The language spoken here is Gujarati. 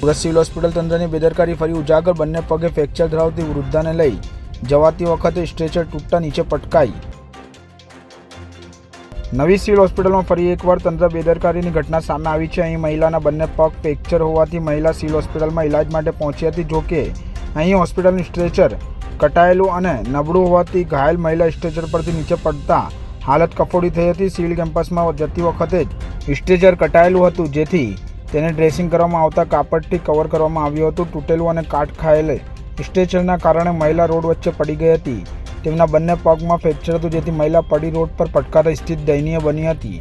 સુરત સિવિલ હોસ્પિટલ તંત્રની બેદરકારી ફરી ઉજાગર બંને પગે ફ્રેક્ચર ધરાવતી વૃદ્ધાને લઈ જવાતી વખતે સ્ટ્રેચર તૂટતા નીચે પટકાઈ. નવી સિવિલ હોસ્પિટલમાં ફરી એકવાર તંત્ર બેદરકારીની ઘટના સામે આવી છે. અહીં મહિલાના બંને પગ ફ્રેક્ચર હોવાથી મહિલા સિવિલ હોસ્પિટલમાં ઇલાજ માટે પહોંચી હતી. જોકે અહીં હોસ્પિટલનું સ્ટ્રેચર કટાયેલું અને નબળું હોવાથી ઘાયલ મહિલા સ્ટ્રેચર પરથી નીચે પડતા હાલત કફોડી થઈ હતી. સિવિલ કેમ્પસમાં જતી વખતે જ સ્ટ્રેચર કટાયેલું હતું, જેથી તેને ડ્રેસિંગ કરવામાં આવતા કાપડથી કવર કરવામાં આવ્યું હતું. તૂટેલું અને કાટ ખાયેલ સ્ટ્રેચરના કારણે મહિલા રોડ વચ્ચે પડી ગઈ હતી. તેમના બંને પગમાં ફ્રેક્ચર હતું, જેથી મહિલા પડી રોડ પર પટકારા સ્થિત દયનીય બની હતી.